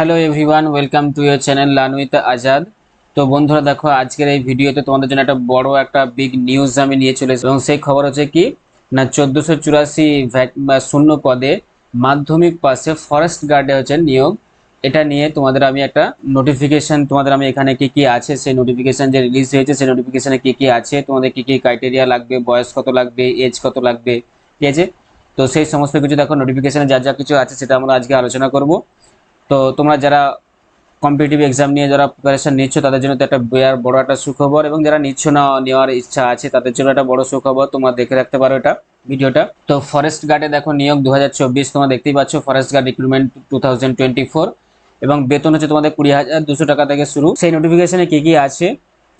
Hello everyone, welcome to your channel learn with Azad. তো বন্ধুরা, দেখো, আজকের এই ভিডিওতে তোমাদের জন্য একটা বড় একটা বিগ নিউজ আমি নিয়ে চলে এসেছি। এবং সেই খবর হচ্ছে কি, না, চোদ্দোশো চুরাশি শূন্য পদে মাধ্যমিক পাশে ফরেস্ট গার্ডে হচ্ছে নিয়োগ। এটা নিয়ে তোমাদের আমি একটা নোটিফিকেশন তোমাদের আমি এখানে কি কি আছে, সেই নোটিফিকেশন যে রিলিজ হয়েছে, সেই নোটিফিকেশনে কি কি আছে, তোমাদের কি কি ক্রাইটেরিয়া লাগবে, বয়স কত লাগবে এজ কত লাগবে, ঠিক আছে? তো সেই সমস্ত কিছু দেখো নোটিফিকেশনে যা যা কিছু আছে, সেটা আমরা আজকে আলোচনা করব। তো তোমরা যারা কম্পিটিটিভ এক্সাম নিয়ে যারা প্রিপারেশন নিচ্ছ, তাদের জন্য তো একটা বিরাট বড় একটা সুখবর এবং যারা নিচ্ছ না, নেওয়ার ইচ্ছা আছে, তাদের জন্য একটা বড় সুখবর। তোমরা দেখে রাখতে পারো এটা ভিডিওটা। তো ফরেস্ট গার্ডে দেখো নিয়োগ দু হাজার চব্বিশ, তোমরা দেখতেই পাচ্ছ ফরেস্ট গার্ড রিক্রুটমেন্ট টু এবং বেতন হচ্ছে তোমাদের কুড়ি হাজার দুশো টাকা থেকে শুরু। সেই নোটিফিকেশনে কি কি আছে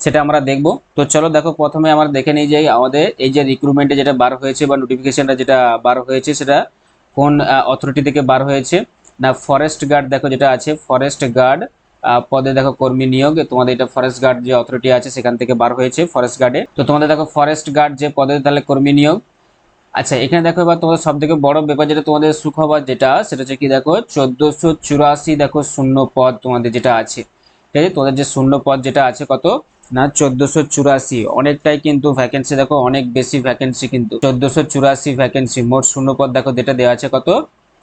সেটা আমরা দেখব। তো চলো দেখো প্রথমে আমরা দেখে নিই যে আমাদের এই যে রিক্রুটমেন্টে যেটা বার হয়েছে বা নোটিফিকেশনটা যেটা বার হয়েছে সেটা কোন অথরিটি থেকে বার হয়েছে। না ফরেস্ট গার্ড দেখো যেটা আছে ফরেস্ট গার্ড পদে দেখো কর্মী নিয়োগ তোমাদের এটা ফরেস্ট গার্ড যে অথরিটি আছে সেখান থেকে বার হয়েছে ফরেস্ট গার্ডে তো তোমাদের দেখো ফরেস্ট গার্ড যে পদে, তাহলে কর্মী নিয়োগ। আচ্ছা এখানে দেখো এবার তোমাদের সব থেকে বড় ব্যাপার যেটা তোমাদের সুখবর যেটা, সেটা হচ্ছে কি দেখো, চোদ্দশো চুরাশি দেখো শূন্য পদ তোমাদের যেটা আছে। ঠিক আছে? তোমাদের যে শূন্য পদ যেটা আছে কত? না, চোদ্দশো চুরাশি। অনেকটাই কিন্তু ভ্যাকেন্সি দেখো, অনেক বেশি ভ্যাকেন্সি কিন্তু। চোদ্দশো চুরাশি ভ্যাকেন্সি মোট শূন্য পদ দেখো যেটা দেওয়া আছে কত?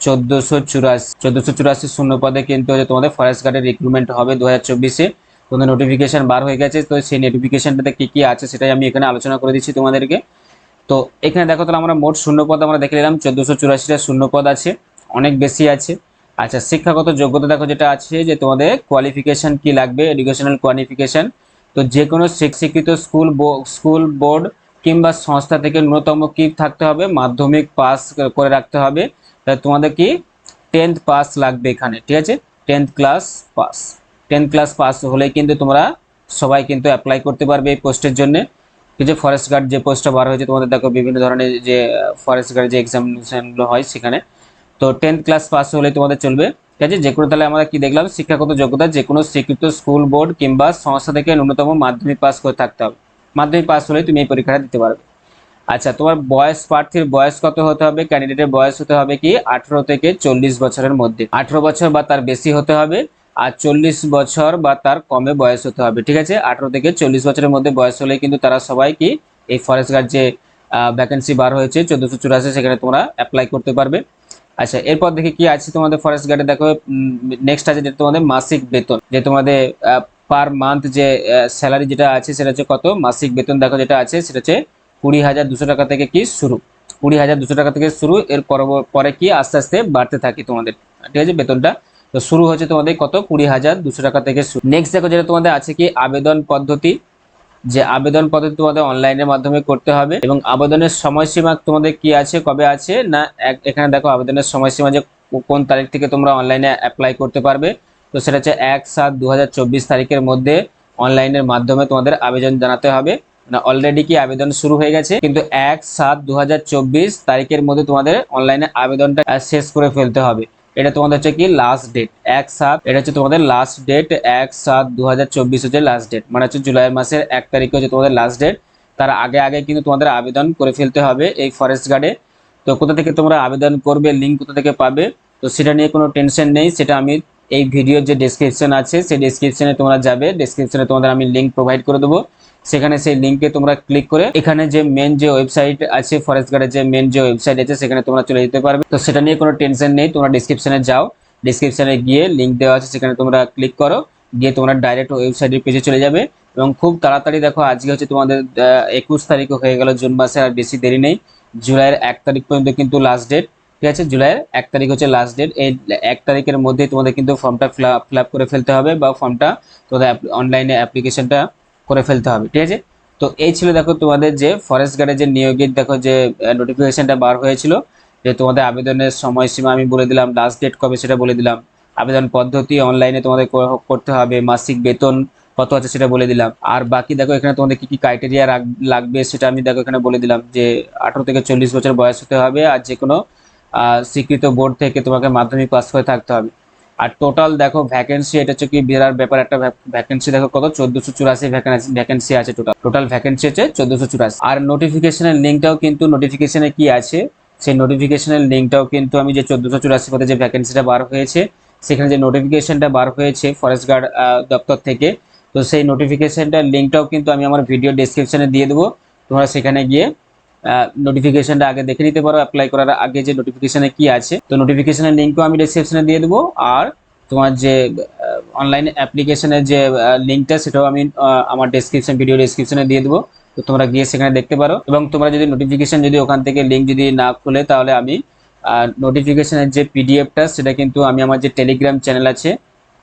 চোদ্দশো চুরাশি চোদ্দশো চুরাশি শূন্য পদে কিন্তু হচ্ছে তোমাদের ফরেস্ট গার্ডের রিক্রুটমেন্ট হবে দু হাজার চব্বিশে। তোমাদের নোটিফিকেশন বার হয়ে গেছে, তো সেই নোটিফিকেশনটাতে কি কি আছে সেটাই আমি এখানে আলোচনা করে দিচ্ছি তোমাদেরকে। তো এখানে দেখো তাহলে আমরা মোট শূন্য পদ আমরা দেখে নিলাম, চোদ্দশো চুরাশিটা শূন্য পদ আছে, অনেক বেশি আছে। আচ্ছা শিক্ষাগত যোগ্যতা দেখো যেটা আছে যে তোমাদের কোয়ালিফিকেশন কি লাগবে এডুকেশনাল কোয়ালিফিকেশন তো যে কোনো স্বীকৃত স্কুল স্কুল বোর্ড কিংবা সংস্থা থেকে ন্যূনতম কি থাকতে হবে, মাধ্যমিক পাস করে রাখতে হবে। তা তোমাদের কি টেন্থ পাস লাগবে এখানে, ঠিক আছে? Tenth class pass tenth class pass হলেই কিন্তু তোমরা সবাই কিন্তু অ্যাপ্লাই করতে পারবে এই পোস্টের জন্য। যে ফরেস্ট গার্ড যে পোস্টটা বার হয়েছে, তোমাদের দেখো বিভিন্ন ধরনের যে ফরেস্ট গার্ড যে এক্সামিনেশনগুলো হয় সেখানে। তো টেন্থ ক্লাস পাস হলে তোমাদের চলবে, ঠিক আছে? যে কোনো তাহলে আমরা কি দেখলাম? শিক্ষাগত যোগ্যতা যে কোনো স্বীকৃত স্কুল বোর্ড কিংবা সংস্থা থেকে ন্যূনতম মাধ্যমিক পাস করে থাকতে হবে। মাধ্যমিক পাস হলে তুমি এই পরীক্ষাটা দিতে পারবে। আচ্ছা তোমার বয়স প্রার্থীর বয়স কত হতে হবে? ক্যান্ডিডেটের বয়স হতে হবে কি? আঠেরো থেকে চল্লিশ বছরের মধ্যে। আঠেরো বছর বা তার বেশি হতে হবে আর চল্লিশ বছর বা তার কমে বয়স হতে হবে, ঠিক আছে? আঠেরো থেকে চল্লিশ বছরের মধ্যে বয়স হলে কিন্তু তারা সবাই কি এই ফরেস্ট গার্ড যে ভ্যাকেন্সি বার হয়েছে চোদ্দোশো চুরাশি, সেখানে তোমরা অ্যাপ্লাই করতে পারবে। আচ্ছা এরপর দেখি কি আছে তোমাদের ফরেস্ট গার্ডে দেখো নেক্সট আছে যেটা তোমাদের মাসিক বেতন, যে তোমাদের পার মান্থ যে স্যালারি যেটা আছে সেটা হচ্ছে কত? মাসিক বেতন দেখো যেটা আছে, সেটা হচ্ছে কুড়ি হাজার দুশো টাকা থেকে কি শুরু? কুড়ি হাজার দুশো টাকা থেকে শুরু, এর পরে কি আস্তে আস্তে বাড়তে থাকে তোমাদের। ঠিক আছে, বেতনটা? তো শুরু হচ্ছে তোমাদের কত? কুড়ি হাজার দুশো টাকা থেকে শুরু। নেক্সট দেখো যেটা তোমাদের আছে কি? আবেদন পদ্ধতি। যে আবেদন পদ্ধতি তোমাদের অনলাইনের মাধ্যমে করতে হবে। এবং আবেদনের সময়সীমা তোমাদের কি আছে? কবে আছে? না এখানে দেখো আবেদনের সময়সীমা যে কোন তারিখ থেকে তোমরা অনলাইনে অ্যাপ্লাই করতে পারবে। তো সেটা হচ্ছে এক সাত দু তারিখের মধ্যে অনলাইনের মাধ্যমে তোমাদের আবেদন জানাতে হবে। না অলরেডি কি আবেদন শুরু হয়ে গেছে? কিন্তু এক সাত দু তারিখের মধ্যে তোমাদের অনলাইনে আবেদনটা শেষ করে ফেলতে হবে। এটা তোমাদের হচ্ছে কি লাস্ট ডেট এক সাত, এটা হচ্ছে তোমাদের লাস্ট ডেট এক সাত দু হচ্ছে লাস্ট ডেট মানে হচ্ছে জুলাই মাসের এক তারিখে হচ্ছে তোমাদের লাস্ট ডেট তার আগে আগে কিন্তু তোমাদের আবেদন করে ফেলতে হবে এই ফরেস্ট গার্ডে তো কোথা থেকে তোমরা আবেদন করবে লিঙ্ক কোথা থেকে পাবে, তো সেটা নিয়ে কোনো টেনশন নেই। সেটা আমি এই ভিডিওর যে ডেসক্রিপশন আছে, সেই ডেসক্রিপশনে তোমরা যাবে। ডেসক্রিপশনে তোমাদের আমি লিঙ্ক প্রোভাইড করে দেবো। সেখানে সেই লিঙ্কে তোমরা ক্লিক করে এখানে যে মেন যে ওয়েবসাইট আছে ফরেস্ট গার্ডের যে মেন যে ওয়েবসাইট আছে, সেখানে তোমরা চলে যেতে পারবে। তো সেটা নিয়ে কোনো টেনশন নেই, তোমরা ডিসক্রিপশনে যাও। ডিসক্রিপশনে গিয়ে লিঙ্ক দেওয়া আছে, সেখানে তোমরা ক্লিক করো। গিয়ে তোমরা ডাইরেক্ট ওয়েবসাইটের পেজে চলে যাবে এবং খুব তাড়াতাড়ি দেখো, আজকে হচ্ছে তোমাদের একুশ তারিখ হয়ে গেল, জুন মাসে আর বেশি দেরি নেই। জুলাইয়ের এক তারিখ পর্যন্ত কিন্তু লাস্ট ডেট ঠিক আছে? জুলাইয়ের এক তারিখ হচ্ছে লাস্ট ডেট এই এক তারিখের মধ্যে তোমাদের কিন্তু ফর্মটা ফিল করে ফেলতে হবে বা ফর্মটা তোমাদের অনলাইনে অ্যাপ্লিকেশনটা করে ফেলতে হবে, ঠিক আছে? তো এই ছিল দেখো তোমাদের যে ফরেস্ট গার্ডের যে নিয়োগের দেখো যে নোটিফিকেশনটা বার হয়েছিল, যে তোমাদের আবেদনের সময়সীমা আমি বলে দিলাম লাস্ট ডেট কবে সেটা বলে দিলাম, আবেদন পদ্ধতি অনলাইনে তোমাদের করতে হবে, মাসিক বেতন কত আছে সেটা বলে দিলাম, আর বাকি দেখো এখানে তোমাদের কি কি ক্রাইটেরিয়া লাগবে সেটা আমি দেখো এখানে বলে দিলাম, যে আঠারো থেকে চল্লিশ বছর বয়স হতে হবে আর যে কোনো স্বীকৃত বোর্ড থেকে তোমাকে মাধ্যমিক পাস করে থাকতে হবে। আর টোটাল দেখো ভ্যাকেন্সি এটা হচ্ছে কি বিরাট ব্যাপার একটা ভ্যাকেন্সি দেখো কত? চোদ্দশো চুরাশি ভ্যাকেন্সি আছে টোটাল টোটাল ভ্যাকেন্সি হচ্ছে চোদ্দশো চুরাশি। আর নোটিফিকেশনের লিঙ্কটাও কিন্তু নোটিফিকেশনে কি আছে? সেই নোটিফিকেশনের লিঙ্কটাও কিন্তু আমি যে চোদ্দশো চুরাশি পদে যে ভ্যাকেন্সিটা বার হয়েছে, সেখানে যে নোটিফিকেশনটা বার হয়েছে ফরেস্ট গার্ড দপ্তর থেকে, তো সেই নোটিফিকেশনটার লিঙ্কটাও কিন্তু আমি আমার ভিডিও ডেসক্রিপশনে দিয়ে দেবো। তোমরা সেখানে গিয়ে নোটিফিকেশনটা আগে দেখে নিতে পারো অ্যাপ্লাই করার আগে যে নোটিফিকেশনে কি আছে। তো নোটিফিকেশনের লিঙ্কও আমি ডেসক্রিপশনে দিয়ে দেবো। আর তোমার যে অনলাইন অ্যাপ্লিকেশনের যে লিঙ্কটা সেটাও আমি আমার ডেসক্রিপশন ভিডিও ডেসক্রিপশনে দিয়ে দেবো। তো তোমরা গিয়ে সেখানে দেখতে পারো। এবং তোমরা যদি নোটিফিকেশন যদি ওখান থেকে লিঙ্ক যদি না খুলে, তাহলে আমি নোটিফিকেশনের যে পিডিএফটা সেটা কিন্তু আমি আমার যে টেলিগ্রাম চ্যানেল আছে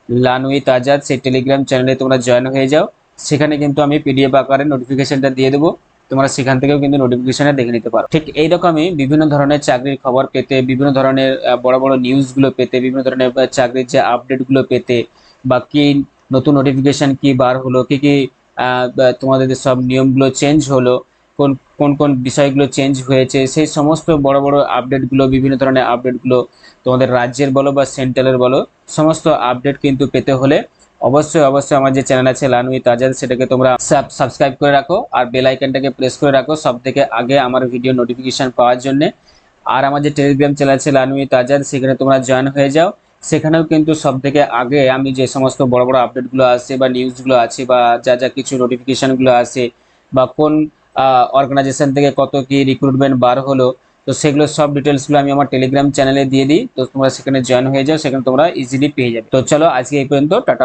লান উইথ আজাদ সেই টেলিগ্রাম চ্যানেলে তোমরা জয়েন হয়ে যাও। সেখানে কিন্তু আমি পিডিএফ আকারে নোটিফিকেশনটা দিয়ে দেবো। তোমরা সেখান থেকেও কিন্তু নোটিফিকেশনে দেখে নিতে পারো। ঠিক এইরকমই বিভিন্ন ধরনের চাকরির খবর পেতে, বিভিন্ন ধরনের বড় বড় নিউজগুলো পেতে, বিভিন্ন ধরনের চাকরির যে আপডেটগুলো পেতে বা কি নতুন নোটিফিকেশন কি বার হলো, কি কি তোমাদের সব নিয়মগুলো চেঞ্জ হলো, কোন কোন কোন বিষয়গুলো চেঞ্জ হয়েছে, সেই সমস্ত বড় বড় আপডেটগুলো বিভিন্ন ধরনের আপডেটগুলো তোমাদের রাজ্যের বলো বা সেন্ট্রালের বলো, সমস্ত আপডেট কিন্তু পেতে হলে অবশ্যই অবশ্যই আমার যে চ্যানেল আছে লানুই তাজাদ সেটাকে তোমরা সাবস্ক্রাইব করে রাখো আর বেল আইকনটাকে প্রেস করে রাখো সব থেকে আগে আমার ভিডিও নোটিফিকেশন পাওয়ার জন্য। আর আমার যে টেলিগ্রাম চ্যানেল আছে লানুই তাজাদ সেখানে তোমরা জয়েন হয়ে যাও। সেখানেও কিন্তু সব থেকে আগে আমি যে সমস্ত বড় বড় আপডেটগুলো আছে বা নিউজগুলো আছে বা যা যা কিছু নোটিফিকেশনগুলো আছে বা কোন অর্গানাইজেশন থেকে কত কি রিক্রুটমেন্ট বার হলো, তো সেগুলো সব ডিটেলসগুলো আমি আমার টেলিগ্রাম চ্যানেলে দিয়ে দিই। তো তোমরা সেখানে জয়েন হয়ে যাও, সেখানে তোমরা ইজিলি পেয়ে যাবে। তো চলো আজকে এই পর্যন্ত, টাটা।